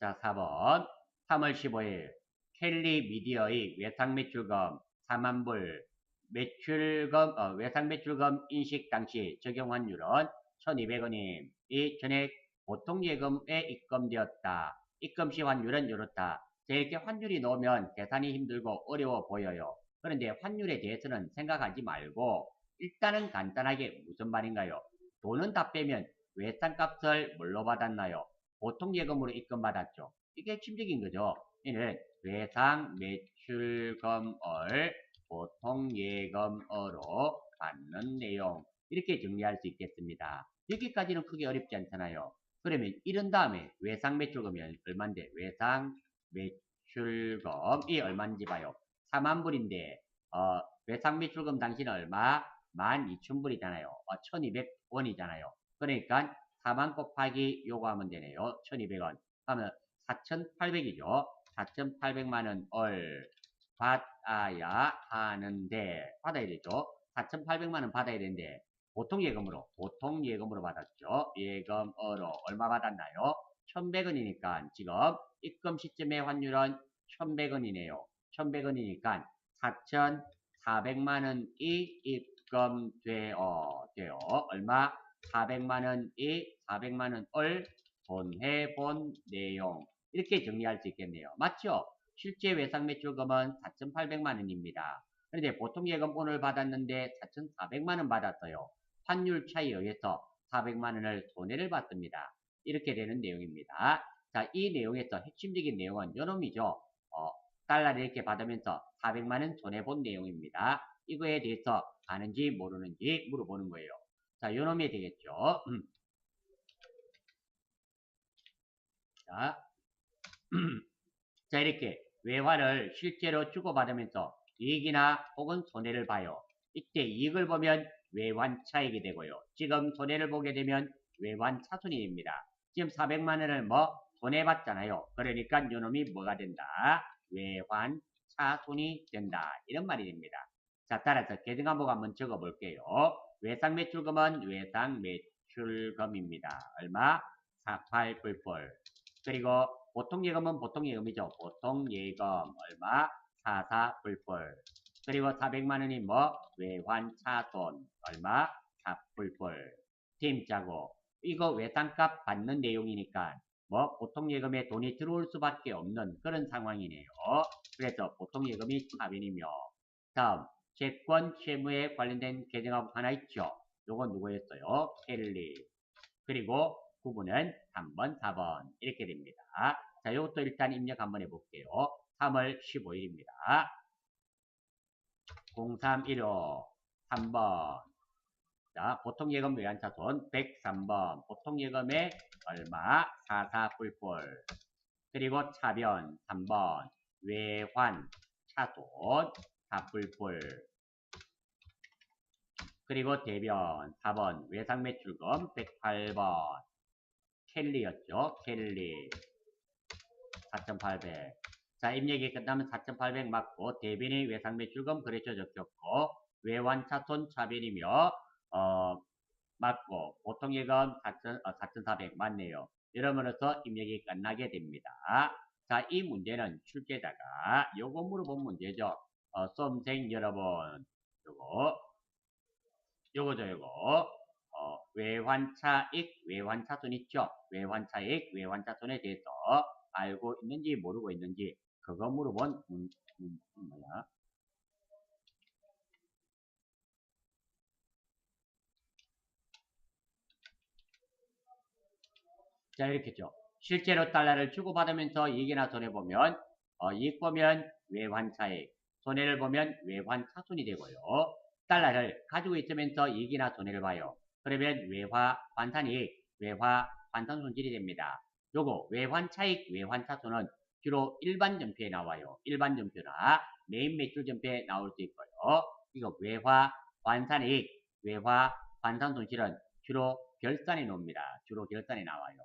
자, 4번. 3월 15일 켈리 미디어의 외상 매출금 4만 불 매출금 어, 외상 매출금 인식 당시 적용 환율은 1,200원임. 이 전액 보통 예금에 입금되었다. 입금 시 환율은 이렇다. 자, 이렇게 환율이 나오면 계산이 힘들고 어려워 보여요. 그런데 환율에 대해서는 생각하지 말고 일단은 간단하게 무슨 말인가요? 돈은 다 빼면 외상값을 뭘로 받았나요? 보통 예금으로 입금받았죠. 이게 핵심적인 거죠. 이는 외상 매출금을 보통 예금으로 받는 내용 이렇게 정리할 수 있겠습니다. 여기까지는 크게 어렵지 않잖아요. 그러면 이런 다음에 외상 매출금이 얼마인데 외상 매출금이 얼마인지 봐요. 4만 불인데 어, 외상 매출금 당시는 얼마? 12,000불이잖아요. 어, 1,200원이잖아요. 그러니까 4만 곱하기 요거 하면 되네요. 1,200원. 하면 4,800이죠. 4,800만원을 받아야 하는데, 받아야 되죠. 4,800만원 받아야 되는데, 보통 예금으로, 보통 예금으로 받았죠. 예금으로 얼마 받았나요? 1,100원이니까 지금 입금 시점의 환율은 1,100원이네요. 1,100원이니까 4,400만원이 입금되어, 돼요. 얼마? 400만 원이 400만 원을 돈해 본 내용. 이렇게 정리할 수 있겠네요. 맞죠? 실제 외상 매출금은 4,800만 원입니다. 그런데 보통 예금 오늘 받았는데 4,400만 원 받았어요. 환율 차이에 의해서 400만 원을 손해를 받습니다. 이렇게 되는 내용입니다. 자, 이 내용에서 핵심적인 내용은 요놈이죠. 어, 달러를 이렇게 받으면서 400만 원 손해 본 내용입니다. 이거에 대해서 아는지 모르는지 물어보는 거예요. 자, 요놈이 되겠죠. 음. 자, 자, 이렇게 외화를 실제로 주고받으면서 이익이나 혹은 손해를 봐요. 이때 이익을 보면 외환 차익이 되고요. 지금 손해를 보게 되면 외환 차손이 됩니다. 지금 400만원을 뭐 손해봤잖아요. 그러니까 요놈이 뭐가 된다? 외환 차손이 된다. 이런 말이 됩니다. 자, 따라서 계등한복 한번 적어볼게요. 외상 매출금은 외상 매출금입니다. 얼마? 48불불. 그리고 보통 예금은 보통 예금이죠. 보통 예금 얼마? 44불불. 그리고 400만원이 뭐? 외환차손 얼마? 4불불. 팀자고 이거 외상값 받는 내용이니까 뭐 보통 예금에 돈이 들어올 수밖에 없는 그런 상황이네요. 그래서 보통 예금이 4변이며 다음 채권 채무에 관련된 계정하고 하나 있죠. 요건 누구였어요? 켈리. 그리고 구분은 3번, 4번 이렇게 됩니다. 자, 이것도 일단 입력 한번 해볼게요. 3월 15일입니다. 0315 3번 자, 보통 예금 외환차손 103번 보통 예금의 얼마? 44뿔뿔 그리고 차변 3번 외환 차손 4뿔뿔 그리고 대변 4번 외상 매출금 108번 켈리였죠. 켈리 4,800. 자, 입력이 끝나면 4,800 맞고 대변이 외상 매출금 거래처 적혔고 외환차손 차변이며 어, 맞고 보통 예금 4,400 어, 4,400 맞네요. 이러면서 입력이 끝나게 됩니다. 자, 이 문제는 출제자가 요거 물어본 문제죠. 어, 수험생 여러분, 요거 요거죠, 요거. 어, 외환차익, 외환차손 있죠? 외환차익, 외환차손에 대해서 알고 있는지 모르고 있는지 그거 물어본 문, 문, 뭐야? 자, 이렇게죠. 실제로 달러를 주고받으면서 이익이나 손해보면, 어, 이익 보면 외환차익, 손해를 보면 외환 차손이 되고요. 달러를 가지고 있으면서 이익이나 손해를 봐요. 그러면 외화 환산이익, 외화 환산 손실이 됩니다. 요거 외환 차익, 외환 차손은 주로 일반 전표에 나와요. 일반 전표나 메인 매출 전표에 나올 수 있고요. 이거 외화 환산이익, 외화 환산 손실은 주로 결산에 나옵니다. 주로 결산에 나와요.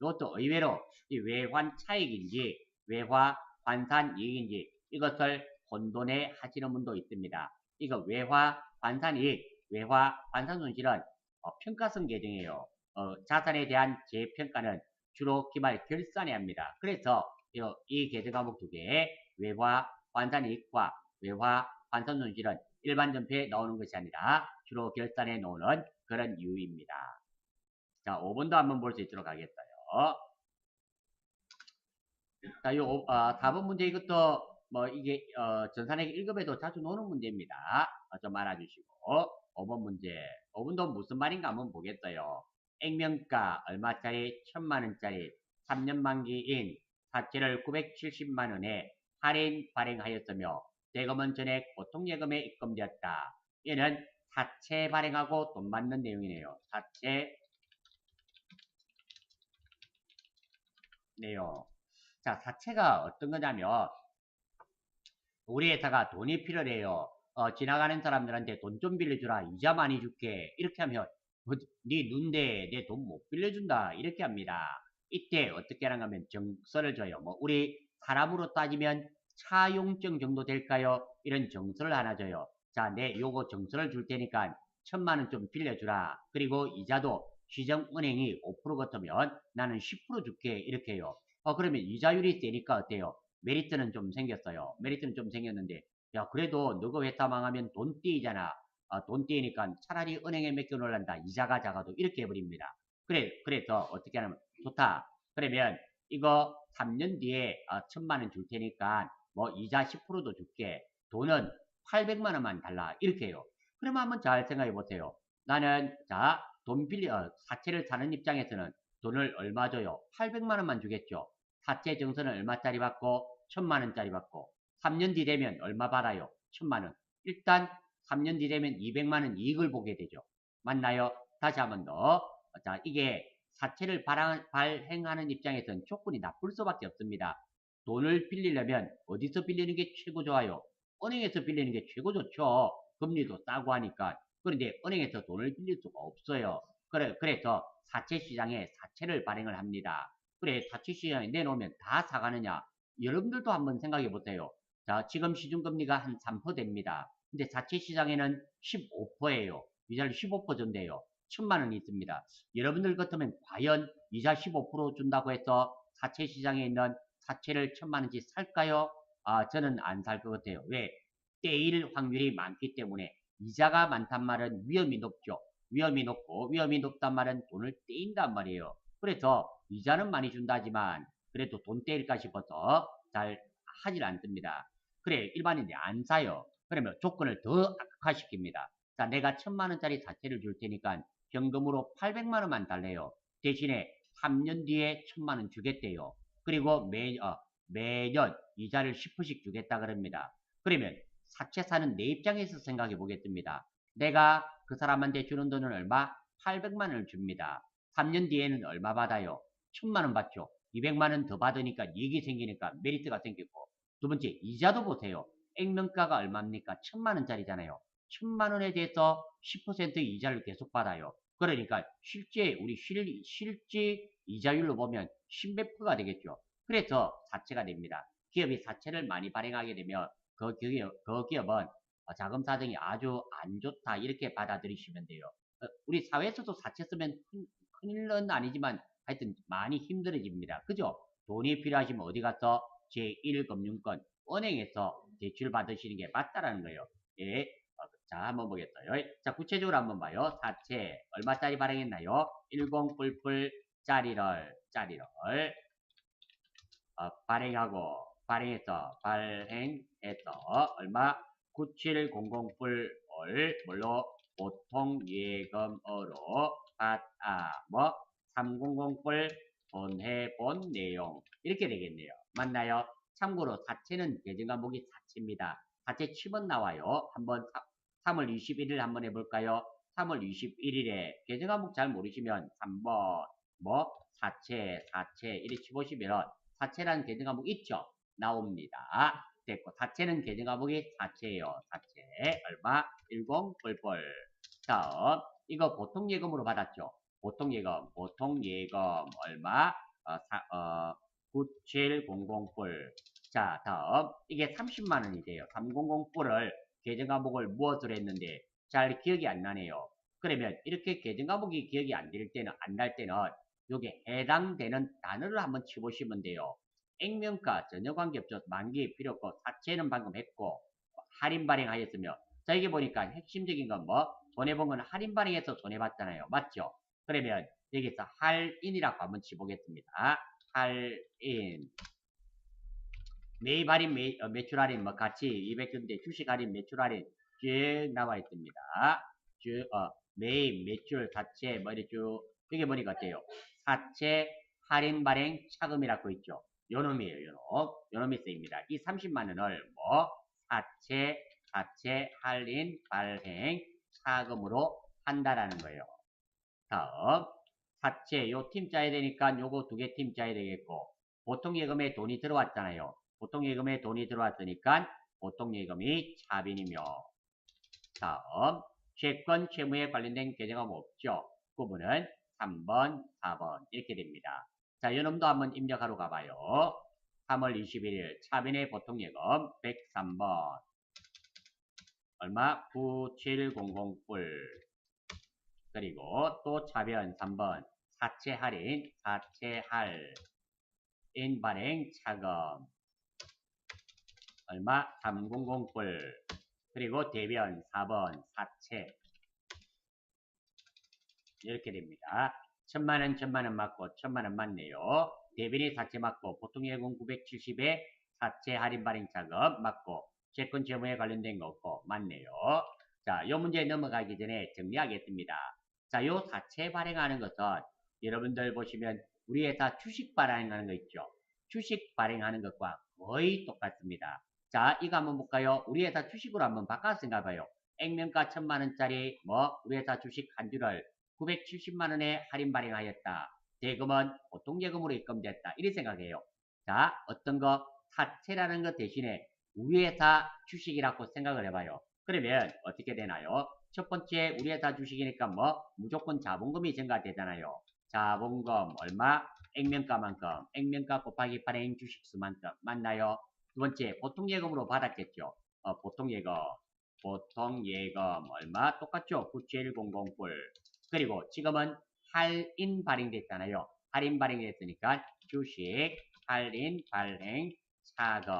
이것도 의외로 이 외환 차익인지 외화 환산 이익인지 이것을 혼돈해 하시는 분도 있습니다. 이거 외화 환산이익, 외화 환산 손실은 어, 평가성 계정이에요. 어, 자산에 대한 재평가는 주로 기말 결산해야 합니다. 그래서 이, 이 계정 과목 두 개, 외화 환산이익과 외화 환산 손실은 일반 전표에 나오는 것이 아니라 주로 결산해 놓는 그런 이유입니다. 자, 5번도 한번 볼 수 있도록 하겠어요. 자, 요, 어, 4번 문제 이것도 뭐 이게 어, 전산액 1급에도 자주 노는 문제입니다. 어, 좀 알아주시고 5번 문제 5번도 무슨 말인가 한번 보겠어요. 액면가 얼마짜리 천만원짜리 3년 만기인 사채를 970만원에 할인 발행하였으며 대금은 전액 보통예금에 입금되었다. 얘는 사채 발행하고 돈 받는 내용이네요. 사채 내용. 자, 사채가 어떤 거냐면 우리 회사가 돈이 필요해요. 어, 지나가는 사람들한테 돈 좀 빌려주라. 이자 많이 줄게. 이렇게 하면 뭐, 네 눈대 내 돈 못 빌려준다. 이렇게 합니다. 이때 어떻게 하는가 하면 정서를 줘요. 뭐 우리 사람으로 따지면 차용증 정도 될까요? 이런 정서를 하나 줘요. 자, 내 요거 정서를 줄 테니까 천만 원 좀 빌려주라. 그리고 이자도 시정은행이 5% 같으면 나는 10% 줄게. 이렇게 해요. 어, 그러면 이자율이 세니까 어때요? 메리트는 좀 생겼어요. 메리트는 좀 생겼는데, 야, 그래도 너가 회사 망하면 돈 떼이잖아. 아, 돈 떼이니까 차라리 은행에 맡겨놓을란다. 이자가 작아도 이렇게 해버립니다. 그래, 그래서 어떻게 하냐면, 좋다. 그러면 이거 3년 뒤에 어, 천만 원 줄 테니까 뭐 이자 10%도 줄게. 돈은 800만 원만 달라. 이렇게 해요. 그러면 한번 잘 생각해 보세요. 나는 자, 돈 빌려 어, 사채를 사는 입장에서는 돈을 얼마 줘요? 800만 원만 주겠죠. 사채 정서는 얼마짜리 받고 1000만 원짜리 받고 3년 뒤 되면 얼마 받아요? 1000만 원. 일단 3년 뒤 되면 200만 원 이익을 보게 되죠. 맞나요? 다시 한 번 더. 자, 이게 사채를 발행, 발행하는 입장에서는 조건이 나쁠 수밖에 없습니다. 돈을 빌리려면 어디서 빌리는 게 최고 좋아요? 은행에서 빌리는 게 최고 좋죠. 금리도 싸고 하니까. 그런데 은행에서 돈을 빌릴 수가 없어요. 그래, 그래서 사채 시장에 사채를 발행을 합니다. 그래, 사채 시장에 내놓으면 다 사가느냐? 여러분들도 한번 생각해 보세요. 자, 지금 시중금리가 한 3% 됩니다. 근데 사채 시장에는 15%예요. 이자를 15% 준대요. 천만 원이 있습니다. 여러분들 같으면 과연 이자 15% 준다고 해서 사채 시장에 있는 사채를 천만 원치 살까요? 아, 저는 안 살 것 같아요. 왜? 떼일 확률이 많기 때문에 이자가 많단 말은 위험이 높죠. 위험이 높고 위험이 높단 말은 돈을 떼인단 말이에요. 그래서 이자는 많이 준다지만 그래도 돈 떼일까 싶어서 잘 하질 않습니다. 그래 일반인들이 안 사요. 그러면 조건을 더 악화시킵니다. 자 내가 천만 원짜리 사채를 줄 테니까 현금으로 800만 원만 달래요. 대신에 3년 뒤에 천만 원 주겠대요. 그리고 매, 어, 매년 이자를 10%씩 주겠다 그럽니다. 그러면 사채 사는 내 입장에서 생각해 보겠습니다. 내가 그 사람한테 주는 돈은 얼마? 800만 원을 줍니다. 3년 뒤에는 얼마 받아요? 1000만 원 받죠. 200만 원 더 받으니까 이익이 생기니까 메리트가 생기고 두 번째 이자도 보세요. 액면가가 얼마입니까? 1000만 원짜리잖아요. 1000만 원에 대해서 10% 이자를 계속 받아요. 그러니까 실제 우리 실, 실제 이자율로 보면 10몇%가 되겠죠. 그래서 사채가 됩니다. 기업이 사채를 많이 발행하게 되면 그 기업, 그 기업은 자금 사정이 아주 안 좋다 이렇게 받아들이시면 돼요. 어, 우리 사회에서도 사채 쓰면 일은 아니지만 하여튼 많이 힘들어집니다. 그죠? 돈이 필요하시면 어디 가서 제1금융권 은행에서 대출 받으시는 게 맞다라는 거예요. 예. 어, 자, 한번 보겠어요. 자, 구체적으로 한번 봐요. 사채 얼마짜리 발행했나요? 10풀풀짜리를 짜리를 어, 발행하고 발행해서 발행해서 얼마 9700불을 뭘로 보통 예금으로 받아 뭐 300불 돈해본 내용 이렇게 되겠네요. 맞나요? 참고로 사채는 계정 과목이 사채입니다. 사채 10원 나와요. 한번 3월 21일 한번 해볼까요? 3월 21일에 계정 과목 잘 모르시면 3번 뭐 사채 사채 이렇게 치보시면 사채라는 계정 과목 있죠? 나옵니다. 됐고 사채는 계정 과목이 사채예요. 사채 얼마? 10뿔뿔 다음 이거 보통 예금으로 받았죠. 보통 예금 보통 예금 얼마? 어, 사, 어, 9700불 자 다음 이게 30만원이 돼요. 300불을 계정 과목을 무엇으로 했는데 잘 기억이 안 나네요. 그러면 이렇게 계정 과목이 기억이 안 될 때는 안 날 때는 요게 해당되는 단어를 한번 치보시면 돼요. 액면가 전혀 관계없죠. 만기 필요 없고 사채는 방금 했고 할인 발행하였으며 자 여기 보니까 핵심적인 건 뭐? 손해본 건 할인 발행해서 손해봤잖아요. 맞죠? 그러면 여기서 할인이라고 한번 치보겠습니다. 할인 매입 할인, 매, 어, 매출 할인 뭐 같이 200근대 주식 할인, 매출 할인 쭉 나와 있습니다. 쭉 어, 매입, 매출, 사채 뭐 이렇게 쭉 여기 보니까 어때요? 사채, 할인 발행, 차금이라고 있죠. 요놈이에요, 요놈. 요놈이 쓰입니다. 이 30만 원을 뭐 사채, 사채, 할인, 발행, 차금으로 한다라는 거예요. 다음 사채 요 팀 짜야 되니까 요거 두 개 팀 짜야 되겠고 보통 예금에 돈이 들어왔잖아요. 보통 예금에 돈이 들어왔으니까 보통 예금이 차빈이며 다음 채권 채무에 관련된 계정은 없죠. 구분은 3번, 4번 이렇게 됩니다. 자, 요놈도 한번 입력하러 가봐요. 3월 21일 차빈의 보통 예금 103번 얼마? 9700불 그리고 또 차변 3번 사채 할인 사채 할인 발행 차금 얼마? 300불 그리고 대변 4번 사채 이렇게 됩니다. 천만원 천만원 맞고 천만원 맞네요. 대변이 사채 맞고 보통 예금 970에 사채 할인 발행 차금 맞고 채권 재무에 관련된 거 없고 맞네요. 자, 요 문제 넘어가기 전에 정리하겠습니다. 자, 요 사채 발행하는 것은 여러분들 보시면 우리 회사 주식 발행하는 거 있죠. 주식 발행하는 것과 거의 똑같습니다. 자, 이거 한번 볼까요? 우리 회사 주식으로 한번 바꿔서 생각해봐요. 액면가 천만원짜리 뭐 우리 회사 주식 한 주를 970만원에 할인 발행하였다. 대금은 보통 예금으로 입금됐다. 이렇게 생각해요. 자, 어떤 거 사채라는 것 대신에 우리 회사 주식이라고 생각을 해봐요. 그러면 어떻게 되나요? 첫 번째 우리 회사 주식이니까 뭐 무조건 자본금이 증가되잖아요. 자본금 얼마? 액면가만큼 액면가 곱하기 발행 주식수만큼 맞나요? 두 번째 보통 예금으로 받았겠죠. 어, 보통 예금 보통 예금 얼마? 똑같죠. 9700불 그리고 지금은 할인 발행됐잖아요. 할인 발행됐으니까 주식 할인 발행 차금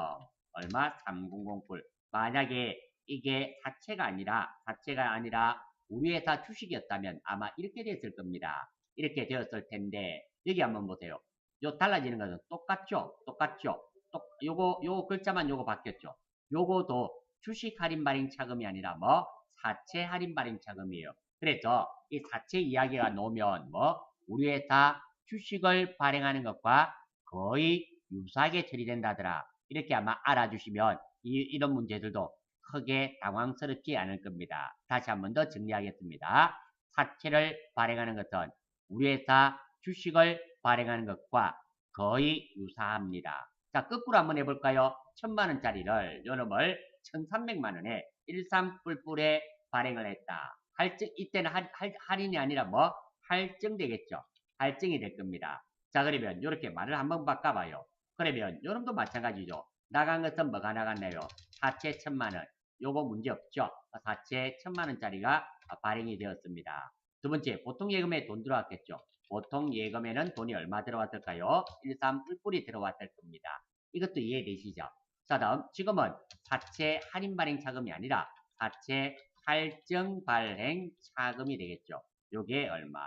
얼마? 300불 만약에 이게 사채가 아니라 사채가 아니라 우리 회사 주식이었다면 아마 이렇게 됐을 겁니다. 이렇게 되었을 텐데 여기 한번 보세요. 요 달라지는 것은 똑같죠? 똑같죠? 똑, 요거 요 글자만 요거 바뀌었죠. 요거도 주식 할인 발행 차금이 아니라 뭐 사채 할인 발행 차금이에요. 그래서 이 사채 이야기가 나오면 뭐 우리 회사 주식을 발행하는 것과 거의 유사하게 처리된다더라. 이렇게 아마 알아주시면 이, 이런 문제들도 크게 당황스럽지 않을 겁니다. 다시 한 번 더 정리하겠습니다. 사채를 발행하는 것은 우리 회사 주식을 발행하는 것과 거의 유사합니다. 자, 거꾸로 한번 해볼까요? 천만 원짜리를 요놈을 1300만 원에 13뿔뿔에 발행을 했다. 할증, 이때는 할, 할, 할인이 아니라 뭐? 할증 되겠죠. 할증이 될 겁니다. 자, 그러면 이렇게 말을 한번 바꿔봐요. 그러면 요놈도 마찬가지죠. 나간 것은 뭐가 나갔나요? 사채 천만원. 요거 문제 없죠? 사채 천만원짜리가 발행이 되었습니다. 두 번째, 보통 예금에 돈 들어왔겠죠? 보통 예금에는 돈이 얼마 들어왔을까요? 1, 3, 뿔뿔이 들어왔을 겁니다. 이것도 이해되시죠? 자, 다음, 지금은 사채 할인 발행 차금이 아니라 사채 할증 발행 차금이 되겠죠. 요게 얼마?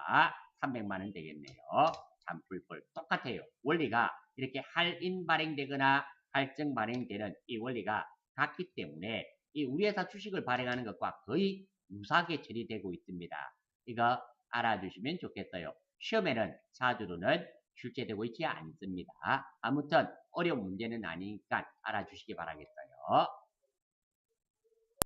300만원 되겠네요. 잠뿔뿔. 똑같아요. 원리가 이렇게 할인 발행되거나 할증 발행되는 이 원리가 같기 때문에 이 우리 회사 주식을 발행하는 것과 거의 유사하게 처리되고 있습니다. 이거 알아주시면 좋겠어요. 시험에는 자주로는 출제되고 있지 않습니다. 아무튼 어려운 문제는 아니니까 알아주시기 바라겠어요.